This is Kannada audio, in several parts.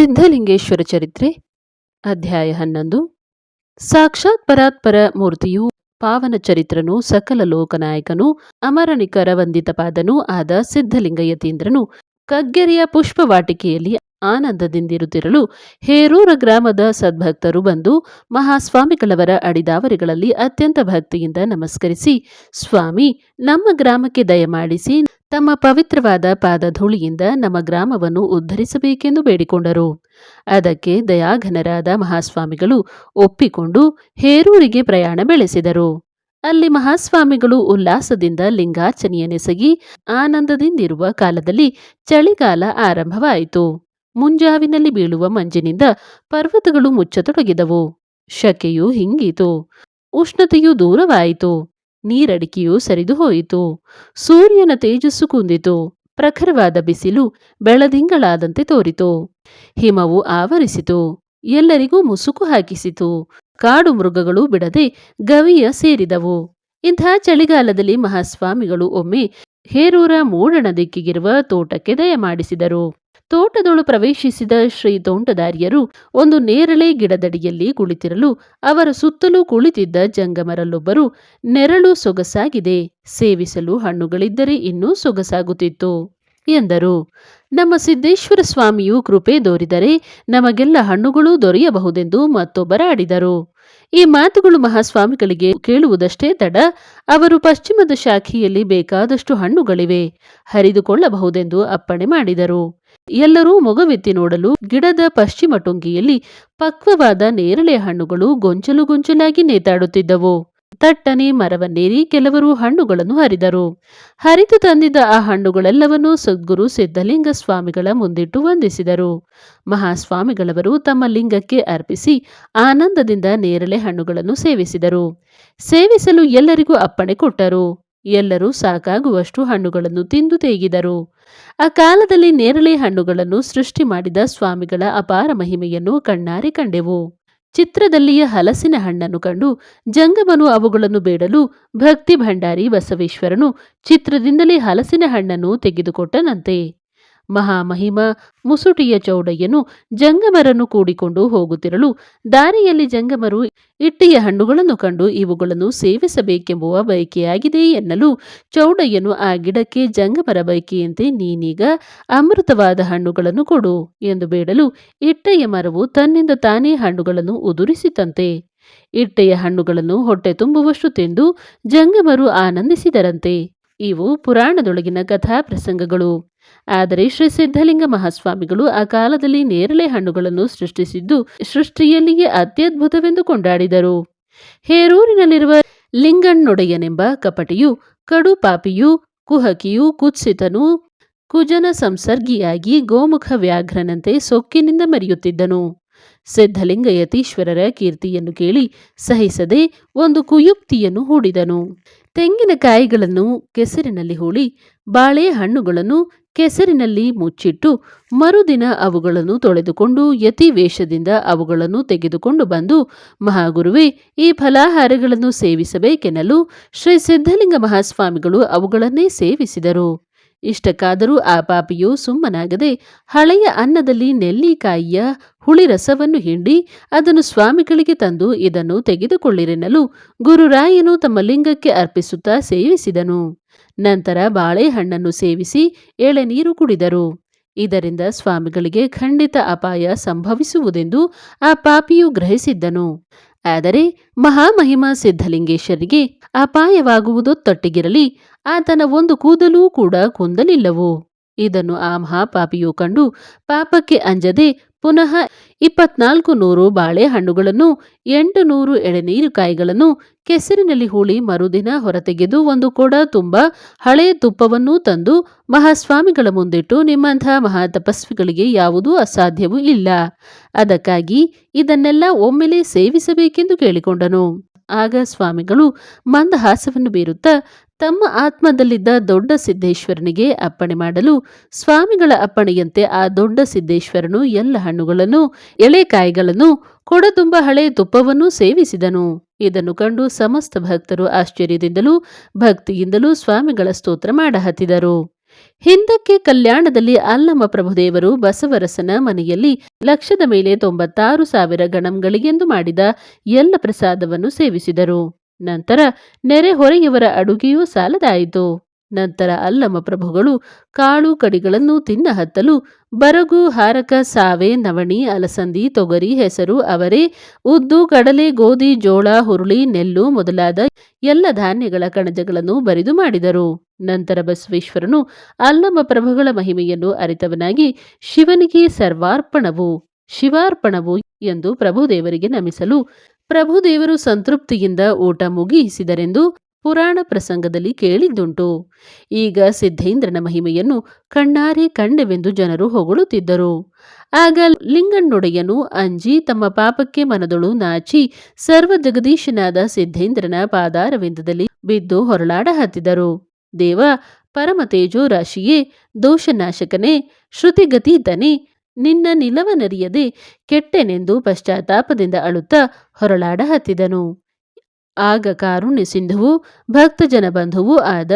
ಸಿದ್ಧಲಿಂಗೇಶ್ವರ ಚರಿತ್ರೆ, ಅಧ್ಯಾಯ ಹನ್ನೊಂದು. ಸಾಕ್ಷಾತ್ ಪರಾತ್ಪರ ಮೂರ್ತಿಯು, ಪಾವನ ಚರಿತ್ರನು, ಸಕಲ ಲೋಕನಾಯಕನು ಅಮರಣಿಕರ ವಂದಿತಪಾದನೂ ಆದ ಸಿದ್ಧಲಿಂಗ ಯತೀಂದ್ರನು ಕಗ್ಗೆರೆಯ ಪುಷ್ಪವಾಟಿಕೆಯಲ್ಲಿ ಆನಂದದಿಂದಿರುತ್ತಿರಲು ಹೇರೂರ ಗ್ರಾಮದ ಸದ್ಭಕ್ತರು ಬಂದು ಮಹಾಸ್ವಾಮಿಗಳವರ ಅಡಿದಾವರಿಗಳಲ್ಲಿ ಅತ್ಯಂತ ಭಕ್ತಿಯಿಂದ ನಮಸ್ಕರಿಸಿ, ಸ್ವಾಮಿ, ನಮ್ಮ ಗ್ರಾಮಕ್ಕೆ ದಯಮಾಡಿಸಿ ತಮ್ಮ ಪವಿತ್ರವಾದ ಪಾದಧೂಳಿಯಿಂದ ನಮ್ಮ ಗ್ರಾಮವನ್ನು ಉದ್ಧರಿಸಬೇಕೆಂದು ಬೇಡಿಕೊಂಡರು. ಅದಕ್ಕೆ ದಯಾಘನರಾದ ಮಹಾಸ್ವಾಮಿಗಳು ಒಪ್ಪಿಕೊಂಡು ಹೇರೂರಿಗೆ ಪ್ರಯಾಣ ಬೆಳೆಸಿದರು. ಅಲ್ಲಿ ಮಹಾಸ್ವಾಮಿಗಳು ಉಲ್ಲಾಸದಿಂದ ಲಿಂಗಾರ್ಚನೆಯನೆಸಗಿ ಆನಂದದಿಂದಿರುವ ಕಾಲದಲ್ಲಿ ಚಳಿಗಾಲ ಆರಂಭವಾಯಿತು. ಮುಂಜಾವಿನಲ್ಲಿ ಬೀಳುವ ಮಂಜಿನಿಂದ ಪರ್ವತಗಳು ಮುಚ್ಚತೊಡಗಿದವು. ಶಕೆಯು ಹಿಂಗಿತು. ಉಷ್ಣತೆಯು ದೂರವಾಯಿತು. ನೀರಡಿಕೆಯು ಸರಿದು ಹೋಯಿತು. ಸೂರ್ಯನ ತೇಜಸ್ಸು ಕುಂದಿತು. ಪ್ರಖರವಾದ ಬಿಸಿಲು ಬೆಳದಿಂಗಳಾದಂತೆ ತೋರಿತು. ಹಿಮವು ಆವರಿಸಿತು. ಎಲ್ಲರಿಗೂ ಮುಸುಕು ಹಾಕಿಸಿತು. ಕಾಡು ಮೃಗಗಳು ಬಿಡದೆ ಗವಿಯ ಸೇರಿದವು. ಇಂಥ ಚಳಿಗಾಲದಲ್ಲಿ ಮಹಾಸ್ವಾಮಿಗಳು ಒಮ್ಮೆ ಹೇರೂರ ಮೂಡಣ ದಿಕ್ಕಿಗಿರುವ ತೋಟಕ್ಕೆ ದಯಮಾಡಿಸಿದರು. ತೋಟದೊಳು ಪ್ರವೇಶಿಸಿದ ಶ್ರೀ ತೋಂಟದಾರ್ಯರು ಒಂದು ನೇರಳೆ ಗಿಡದಡಿಯಲ್ಲಿ ಕುಳಿತಿರಲು ಅವರ ಸುತ್ತಲೂ ಕುಳಿತಿದ್ದ ಜಂಗಮರಲ್ಲೊಬ್ಬರು ನೆರಳು ಸೊಗಸಾಗಿದೆ, ಸೇವಿಸಲು ಹಣ್ಣುಗಳಿದ್ದರೆ ಇನ್ನೂ ಸೊಗಸಾಗುತ್ತಿತ್ತು ಎಂದರು. ನಮ್ಮ ಸಿದ್ದೇಶ್ವರ ಸ್ವಾಮಿಯು ಕೃಪೆ ದೋರಿದರೆ ನಮಗೆಲ್ಲ ಹಣ್ಣುಗಳೂ ದೊರೆಯಬಹುದೆಂದು ಮತ್ತೊಬ್ಬರಾಡಿದರು ಈ ಮಾತುಗಳು ಮಹಾಸ್ವಾಮಿಗಳಿಗೆ ಕೇಳುವುದಷ್ಟೇ ತಡ, ಅವರು ಪಶ್ಚಿಮದ ಶಾಖೆಯಲ್ಲಿ ಬೇಕಾದಷ್ಟು ಹಣ್ಣುಗಳಿವೆ, ಹರಿದುಕೊಳ್ಳಬಹುದೆಂದು ಅಪ್ಪಣೆ ಮಾಡಿದರು. ಎಲ್ಲರೂ ಮೊಗವೆತ್ತಿ ನೋಡಲು ಗಿಡದ ಪಶ್ಚಿಮ ಟೊಂಗಿಯಲ್ಲಿ ಪಕ್ವವಾದ ನೇರಳೆ ಹಣ್ಣುಗಳು ಗೊಂಚಲು ಗೊಂಚಲಾಗಿ ನೇತಾಡುತ್ತಿದ್ದವು. ತಟ್ಟನೆ ಮರವನ್ನೇರಿ ಕೆಲವರು ಹಣ್ಣುಗಳನ್ನು ಹರಿದರು. ಹರಿದು ತಂದಿದ್ದ ಆ ಹಣ್ಣುಗಳೆಲ್ಲವನ್ನೂ ಸದ್ಗುರು ಸಿದ್ಧಲಿಂಗ ಸ್ವಾಮಿಗಳ ಮುಂದಿಟ್ಟು ವಂದಿಸಿದರು. ಮಹಾಸ್ವಾಮಿಗಳವರು ತಮ್ಮ ಲಿಂಗಕ್ಕೆ ಅರ್ಪಿಸಿ ಆನಂದದಿಂದ ನೇರಳೆ ಹಣ್ಣುಗಳನ್ನು ಸೇವಿಸಿದರು. ಸೇವಿಸಲು ಎಲ್ಲರಿಗೂ ಅಪ್ಪಣೆ ಕೊಟ್ಟರು. ಎಲ್ಲರೂ ಸಾಕಾಗುವಷ್ಟು ಹಣ್ಣುಗಳನ್ನು ತಿಂದು ತೇಗಿದರು. ಆ ಕಾಲದಲ್ಲಿ ನೇರಳೆ ಹಣ್ಣುಗಳನ್ನು ಸೃಷ್ಟಿ ಮಾಡಿದ ಸ್ವಾಮಿಗಳ ಅಪಾರ ಮಹಿಮೆಯನ್ನು ಕಣ್ಣಾರೆ ಕಂಡೆವು. ಚಿತ್ರದಲ್ಲಿಯ ಹಲಸಿನ ಹಣ್ಣನ್ನು ಕಂಡು ಜಂಗಮನು ಅವುಗಳನ್ನು ಬೇಡಲು ಭಕ್ತಿ ಭಂಡಾರಿ ಬಸವೇಶ್ವರನು ಚಿತ್ರದಿಂದಲೇ ಹಲಸಿನ ಹಣ್ಣನ್ನು ತೆಗೆದುಕೊಟ್ಟನಂತೆ. ಮಹಾಮಹಿಮ, ಮುಸುಟಿಯ ಚೌಡಯ್ಯನು ಜಂಗಮರನ್ನು ಕೂಡಿಕೊಂಡು ಹೋಗುತ್ತಿರಲು, ದಾರಿಯಲ್ಲಿ ಜಂಗಮರು ಇಟ್ಟಿಯ ಹಣ್ಣುಗಳನ್ನು ಕಂಡು ಇವುಗಳನ್ನು ಸೇವಿಸಬೇಕೆಂಬುವ ಬಯಕೆಯಾಗಿದೆ ಎನ್ನಲು ಚೌಡಯ್ಯನು ಆ ಗಿಡಕ್ಕೆ ಜಂಗಮರ ಬಯಕೆಯಂತೆ, ನೀನೀಗ ಅಮೃತವಾದ ಹಣ್ಣುಗಳನ್ನು ಕೊಡು ಎಂದು ಬೇಡಲು ಇಟ್ಟೆಯ ಮರವು ತನ್ನಿಂದ ತಾನೇ ಹಣ್ಣುಗಳನ್ನು ಉದುರಿಸಿತಂತೆ. ಇಟ್ಟೆಯ ಹಣ್ಣುಗಳನ್ನು ಹೊಟ್ಟೆ ತುಂಬುವಷ್ಟು ತಿಂದು ಜಂಗಮರು ಆನಂದಿಸಿದರಂತೆ. ಇವು ಪುರಾಣದೊಳಗಿನ ಕಥಾ ಪ್ರಸಂಗಗಳು ಆದರೆ ಶ್ರೀ ಸಿದ್ಧಲಿಂಗ ಮಹಾಸ್ವಾಮಿಗಳು ಆ ಕಾಲದಲ್ಲಿ ನೇರಳೆ ಹಣ್ಣುಗಳನ್ನು ಸೃಷ್ಟಿಸಿದ್ದು ಸೃಷ್ಟಿಯಲ್ಲಿಯೇ ಅತ್ಯದ್ಭುತವೆಂದು ಕೊಂಡಾಡಿದರು. ಹೇರೂರಿನಲ್ಲಿರುವ ಲಿಂಗಣ್ಣೊಡೆಯನೆಂಬ ಕಪಟಿಯು ಕಡು ಪಾಪಿಯು, ಕುಹಕಿಯು, ಕುತ್ಸಿತನು, ಕುಜನ ಸಂಸರ್ಗಿಯಾಗಿ ಗೋಮುಖ ವ್ಯಾಘ್ರನಂತೆ ಸೊಕ್ಕಿನಿಂದ ಮರೆಯುತ್ತಿದ್ದನು. ಸಿದ್ಧಲಿಂಗ ಯತೀಶ್ವರರ ಕೀರ್ತಿಯನ್ನು ಕೇಳಿ ಸಹಿಸದೆ ಒಂದು ಕುಯುಕ್ತಿಯನ್ನು ಹೂಡಿದನು. ತೆಂಗಿನಕಾಯಿಗಳನ್ನು ಕೆಸರಿನಲ್ಲಿ ಹೂಳಿ, ಬಾಳೆಹಣ್ಣುಗಳನ್ನು ಕೆಸರಿನಲ್ಲಿ ಮುಚ್ಚಿಟ್ಟು ಮರುದಿನ ಅವುಗಳನ್ನು ತೊಳೆದುಕೊಂಡು ಯತಿ ವೇಷದಿಂದ ಅವುಗಳನ್ನು ತೆಗೆದುಕೊಂಡು ಬಂದು ಮಹಾಗುರುವೇ, ಈ ಫಲಾಹಾರಗಳನ್ನು ಸೇವಿಸಬೇಕೆನ್ನಲು ಶ್ರೀ ಸಿದ್ಧಲಿಂಗ ಮಹಾಸ್ವಾಮಿಗಳು ಅವುಗಳನ್ನೇ ಸೇವಿಸಿದರು. ಇಷ್ಟಕ್ಕಾದರೂ ಆ ಪಾಪಿಯು ಸುಮ್ಮನಾಗದೆ ಹಳೆಯ ಅನ್ನದಲ್ಲಿ ನೆಲ್ಲಿಕಾಯಿಯ ಹುಳಿ ರಸವನ್ನು ಹಿಂಡಿ ಅದನ್ನು ಸ್ವಾಮಿಗಳಿಗೆ ತಂದು ಇದನ್ನು ತೆಗೆದುಕೊಳ್ಳಿರೆನ್ನಲು ಗುರುರಾಯನು ತಮ್ಮ ಲಿಂಗಕ್ಕೆ ಅರ್ಪಿಸುತ್ತಾ ಸೇವಿಸಿದನು. ನಂತರ ಬಾಳೆಹಣ್ಣನ್ನು ಸೇವಿಸಿ ಎಳೆನೀರು ಕುಡಿದರು. ಇದರಿಂದ ಸ್ವಾಮಿಗಳಿಗೆ ಖಂಡಿತ ಅಪಾಯ ಸಂಭವಿಸುವುದೆಂದು ಆ ಪಾಪಿಯು ಗ್ರಹಿಸಿದ್ದನು. ಆದರೆ ಮಹಾಮಹಿಮ ಸಿದ್ಧಲಿಂಗೇಶ್ವರಿಗೆ ಅಪಾಯವಾಗುವುದೊತ್ತೊಟ್ಟಿಗಿರಲಿ ಆತನ ಒಂದು ಕೂದಲೂ ಕೂಡ ಕುಂದಲಿಲ್ಲವು? ಇದನ್ನು ಆ ಮಹಾಪಾಪಿಯು ಕಂಡು ಪಾಪಕ್ಕೆ ಅಂಜದೆ ಪುನಃ ಇಪ್ಪತ್ನಾಲ್ಕು ನೂರು ಬಾಳೆಹಣ್ಣುಗಳನ್ನು, ಎಂಟು ನೂರು ಎಳೆನೀರುಕಾಯಿಗಳನ್ನು ಕೆಸರಿನಲ್ಲಿ ಹೂಳಿ ಮರುದಿನ ಹೊರತೆಗೆದು ಒಂದು ಕೊಡ ತುಂಬ ಹಳೆಯ ತುಪ್ಪವನ್ನೂ ತಂದು ಮಹಾಸ್ವಾಮಿಗಳ ಮುಂದಿಟ್ಟು ನಿಮ್ಮಂಥ ಮಹಾತಪಸ್ವಿಗಳಿಗೆ ಯಾವುದೂ ಅಸಾಧ್ಯವೂ ಇಲ್ಲ. ಅದಕ್ಕಾಗಿ ಇದನ್ನೆಲ್ಲ ಒಮ್ಮೆಲೆ ಸೇವಿಸಬೇಕೆಂದು ಕೇಳಿಕೊಂಡನು. ಆಗ ಸ್ವಾಮಿಗಳು ಮಂದಹಾಸವನ್ನು ಬೀರುತ್ತಾ ತಮ್ಮ ಆತ್ಮದಲ್ಲಿದ್ದ ದೊಡ್ಡ ಸಿದ್ದೇಶ್ವರನಿಗೆ ಅಪ್ಪಣೆ ಮಾಡಲು ಸ್ವಾಮಿಗಳ ಅಪ್ಪಣೆಯಂತೆ ಆ ದೊಡ್ಡ ಸಿದ್ದೇಶ್ವರನು ಎಲ್ಲ ಹಣ್ಣುಗಳನ್ನು, ಎಳೆಕಾಯಿಗಳನ್ನು ಕೊಡತುಂಬ ಹಳೆ ತುಪ್ಪವನ್ನೂ ಸೇವಿಸಿದನು. ಇದನ್ನು ಕಂಡು ಸಮಸ್ತ ಭಕ್ತರು ಆಶ್ಚರ್ಯದಿಂದಲೂ ಭಕ್ತಿಯಿಂದಲೂ ಸ್ವಾಮಿಗಳ ಸ್ತೋತ್ರ ಮಾಡಹತ್ತಿದರು. ಹಿಂದಕ್ಕೆ ಕಲ್ಯಾಣದಲ್ಲಿ ಅಲ್ಲಮ ಪ್ರಭುದೇವರು ಬಸವರಸನ ಮನೆಯಲ್ಲಿ ಲಕ್ಷದ ಮೇಲೆ ತೊಂಬತ್ತಾರು ಸಾವಿರ ಗಣಂಗಳಿಗೆಂದು ಮಾಡಿದ ಎಲ್ಲ ಪ್ರಸಾದವನ್ನು ಸೇವಿಸಿದರು. ನಂತರ ನೆರೆಹೊರೆಯವರ ಅಡುಗೆಯೂ ಸಾಲದಾಯಿತು. ನಂತರ ಅಲ್ಲಮ ಪ್ರಭುಗಳು ಕಾಳು ಕಡಿಗಳನ್ನು ತಿನ್ನ ಹತ್ತಲು, ಬರಗು ಹಾರಕ ಸಾವೆ ನವಣಿ ಅಲಸಂದಿ ತೊಗರಿ ಹೆಸರು ಅವರೇ, ಉದ್ದು ಕಡಲೆ ಗೋಧಿ ಜೋಳ ಹುರುಳಿ ನೆಲ್ಲು ಮೊದಲಾದ ಎಲ್ಲ ಧಾನ್ಯಗಳ ಕಣಜಗಳನ್ನು ಬರಿದು ಮಾಡಿದರು. ನಂತರ ಬಸವೇಶ್ವರನು ಅಲ್ಲಮ ಪ್ರಭುಗಳ ಮಹಿಮೆಯನ್ನು ಅರಿತವನಾಗಿ ಶಿವನಿಗೆ ಸರ್ವಾರ್ಪಣವು, ಶಿವಾರ್ಪಣವು ಎಂದು ಪ್ರಭುದೇವರಿಗೆ ನಮಿಸಲು ಪ್ರಭುದೇವರು ಸಂತೃಪ್ತಿಯಿಂದ ಊಟ ಮುಗಿಸಿದರೆಂದು ಪುರಾಣ ಪ್ರಸಂಗದಲ್ಲಿ ಕೇಳಿದ್ದುಂಟು. ಈಗ ಸಿದ್ಧೇಂದ್ರನ ಮಹಿಮೆಯನ್ನು ಕಣ್ಣಾರೆ ಕಂಡೆವೆಂದು ಜನರು ಹೊಗಳುತ್ತಿದ್ದರು. ಆಗ ಲಿಂಗಣ್ಣೊಡೆಯನು ಅಂಜಿ ತಮ್ಮ ಪಾಪಕ್ಕೆ ಮನದೊಳು ನಾಚಿ ಸರ್ವ ಜಗದೀಶನಾದ ಸಿದ್ಧೇಂದ್ರನ ಪಾದಾರವಿಂದದಲ್ಲಿ ಬಿದ್ದು ಹೊರಳಾಡ ಹತ್ತಿದರು. ದೇವ, ಪರಮತೇಜೋ ರಾಶಿಯೇ, ದೋಷನಾಶಕನೇ, ಶ್ರುತಿಗತೀತನೇ, ನಿನ್ನ ನಿಲವನರಿಯದೆ, ಕೆಟ್ಟೆನೆಂದು ಪಶ್ಚಾತ್ತಾಪದಿಂದ ಅಳುತ್ತ ಹೊರಳಾಡ ಹತ್ತಿದನು. ಆಗ ಕಾರುಣ್ಯ ಸಿಂಧುವು ಭಕ್ತಜನ ಬಂಧುವೂ ಆದ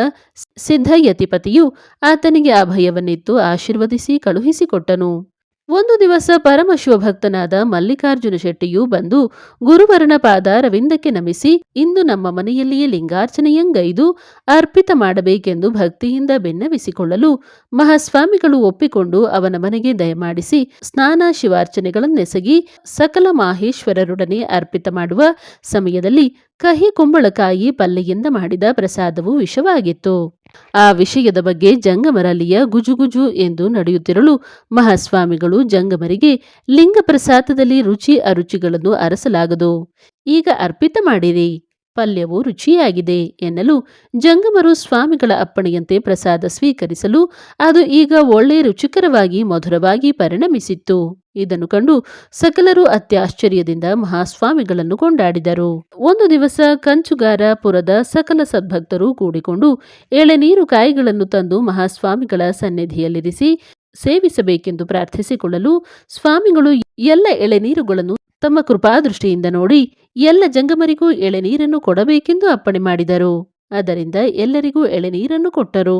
ಸಿದ್ಧಯತಿಪತಿಯು ಆತನಿಗೆ ಅಭಯವನ್ನಿತ್ತು ಆಶೀರ್ವದಿಸಿ ಕಳುಹಿಸಿಕೊಟ್ಟನು. ಒಂದು ದಿವಸ ಪರಮಶಿವ ಭಕ್ತನಾದ ಮಲ್ಲಿಕಾರ್ಜುನ ಶೆಟ್ಟಿಯು ಬಂದು ಗುರುವರನ ಪಾದಾರವಿಂದಕ್ಕೆ ನಮಿಸಿ, ಇಂದು ನಮ್ಮ ಮನೆಯಲ್ಲಿಯೇ ಲಿಂಗಾರ್ಚನೆಯಂಗೈದು, ಅರ್ಪಿತ ಮಾಡಬೇಕೆಂದು ಭಕ್ತಿಯಿಂದ ಬೆನ್ನವಿಸಿಕೊಳ್ಳಲು ಮಹಾಸ್ವಾಮಿಗಳು ಒಪ್ಪಿಕೊಂಡು ಅವನ ಮನೆಗೆ ದಯಮಾಡಿಸಿ ಸ್ನಾನ ಶಿವಾರ್ಚನೆಗಳನ್ನೆಸಗಿ ಸಕಲ ಮಾಹೇಶ್ವರರೊಡನೆ ಅರ್ಪಿತ ಮಾಡುವ ಸಮಯದಲ್ಲಿ ಕಹಿ ಕುಂಬಳಕಾಯಿ ಪಲ್ಲೆಯಿಂದ ಮಾಡಿದ ಪ್ರಸಾದವು ವಿಷವಾಗಿತ್ತು. ಆ ವಿಷಯದ ಬಗ್ಗೆ ಜಂಗಮರಲ್ಲಿಯ ಗುಜುಗುಜು ಎಂದು ನಡೆಯುತ್ತಿರಲು ಮಹಾಸ್ವಾಮಿಗಳು ಜಂಗಮರಿಗೆ ಲಿಂಗ ಪ್ರಸಾದದಲ್ಲಿ ರುಚಿ ಅರುಚಿಗಳನ್ನು ಅರಸಲಾಗದು. ಈಗ ಅರ್ಪಿತ ಮಾಡಿರಿ. ಪಲ್ಯವು ರುಚಿಯಾಗಿದೆ ಎನ್ನಲು ಜಂಗಮರು ಸ್ವಾಮಿಗಳ ಅಪ್ಪಣೆಯಂತೆ ಪ್ರಸಾದ ಸ್ವೀಕರಿಸಲು ಅದು ಈಗ ಒಳ್ಳೆ ರುಚಿಕರವಾಗಿ ಮಧುರವಾಗಿ ಪರಿಣಮಿಸಿತ್ತು. ಇದನ್ನು ಕಂಡು ಸಕಲರು ಅತ್ಯಾಶ್ಚರ್ಯದಿಂದ ಮಹಾಸ್ವಾಮಿಗಳನ್ನು ಕೊಂಡಾಡಿದರು. ಒಂದು ದಿವಸ ಕಂಚುಗಾರ ಪುರದ ಸಕಲ ಸದ್ಭಕ್ತರು ಕೂಡಿಕೊಂಡು ಎಳೆನೀರು ಕಾಯಿಗಳನ್ನು ತಂದು ಮಹಾಸ್ವಾಮಿಗಳ ಸನ್ನಿಧಿಯಲ್ಲಿರಿಸಿ ಸೇವಿಸಬೇಕೆಂದು ಪ್ರಾರ್ಥಿಸಿಕೊಳ್ಳಲು ಸ್ವಾಮಿಗಳು ಎಲ್ಲ ಎಳೆನೀರುಗಳನ್ನು ತಮ್ಮ ಕೃಪಾದೃಷ್ಟಿಯಿಂದ ನೋಡಿ ಎಲ್ಲ ಜಂಗಮರಿಗೂ ಎಳೆನೀರನ್ನು ಕೊಡಬೇಕೆಂದು ಅಪ್ಪಣೆ ಮಾಡಿದರು. ಅದರಿಂದ ಎಲ್ಲರಿಗೂ ಎಳೆನೀರನ್ನು ಕೊಟ್ಟರು.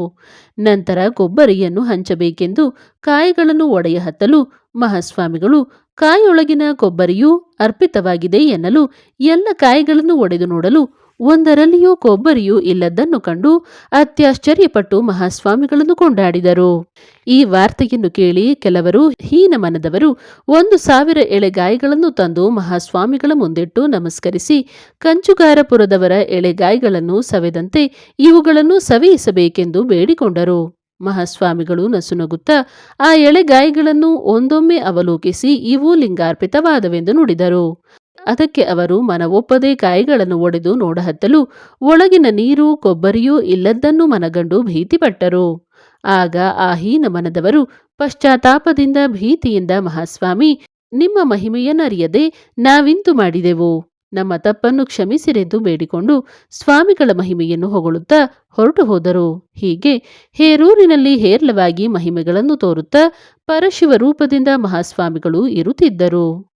ನಂತರ ಕೊಬ್ಬರಿಯನ್ನು ಹಂಚಬೇಕೆಂದು ಕಾಯಿಗಳನ್ನು ಒಡೆಯ ಹತ್ತಲು ಮಹಾಸ್ವಾಮಿಗಳು ಕಾಯೊಳಗಿನ ಕೊಬ್ಬರಿಯೂ ಅರ್ಪಿತವಾಗಿದೆ ಎನ್ನಲು ಎಲ್ಲ ಕಾಯಿಗಳನ್ನು ಒಡೆದು ನೋಡಲು ಒಂದರಲ್ಲಿಯೂ ಕೊಬ್ಬರಿಯೂ ಇಲ್ಲದನ್ನು ಕಂಡು ಅತ್ಯಾಶ್ಚರ್ಯಪಟ್ಟು ಮಹಾಸ್ವಾಮಿಗಳನ್ನು ಕೊಂಡಾಡಿದರು. ಈ ವಾರ್ತೆಯನ್ನು ಕೇಳಿ ಕೆಲವರು ಹೀನ ಮನದವರು ಒಂದು ಸಾವಿರ ಎಳೆಗಾಯಿಗಳನ್ನು ತಂದು ಮಹಾಸ್ವಾಮಿಗಳ ಮುಂದಿಟ್ಟು ನಮಸ್ಕರಿಸಿ, ಕಂಚುಗಾರಪುರದವರ ಎಳೆಗಾಯಿಗಳನ್ನು ಸವೆದಂತೆ ಇವುಗಳನ್ನು ಸವೆಯಿಸಬೇಕೆಂದು ಬೇಡಿಕೊಂಡರು. ಮಹಾಸ್ವಾಮಿಗಳು ನಸುನಗುತ್ತಾ ಆ ಎಳೆಗಾಯಿಗಳನ್ನು ಒಂದೊಮ್ಮೆ ಅವಲೋಕಿಸಿ ಇವು ಲಿಂಗಾರ್ಪಿತವಾದವೆಂದು ನುಡಿದರು. ಅದಕ್ಕೆ ಅವರು ಮನವೊಪ್ಪದೆ ಕಾಯಿಗಳನ್ನು ಒಡೆದು ನೋಡಹತ್ತಲು, ಒಳಗಿನ ನೀರು ಕೊಬ್ಬರಿಯೂ ಇಲ್ಲದ್ದನ್ನು ಮನಗಂಡು ಭೀತಿಪಟ್ಟರು. ಆಗ ಆ ಹೀನ ಮನದವರು ಪಶ್ಚಾತ್ತಾಪದಿಂದ ಭೀತಿಯಿಂದ ಮಹಾಸ್ವಾಮಿ, ನಿಮ್ಮ ಮಹಿಮೆಯನ್ನರಿಯದೆ ನಾವಿಂತು ಮಾಡಿದೆವು. ನಮ್ಮ ತಪ್ಪನ್ನು ಕ್ಷಮಿಸಿರೆಂದು ಬೇಡಿಕೊಂಡು ಸ್ವಾಮಿಗಳ ಮಹಿಮೆಯನ್ನು ಹೊಗಳುತ್ತಾ ಹೊರಟು ಹೋದರು. ಹೀಗೆ ಹೇರೂರಿನಲ್ಲಿ ಹೇರ್ಲವಾಗಿ ಮಹಿಮೆಗಳನ್ನು ತೋರುತ್ತಾ ಪರಶಿವ ರೂಪದಿಂದ ಮಹಾಸ್ವಾಮಿಗಳು ಇರುತ್ತಿದ್ದರು.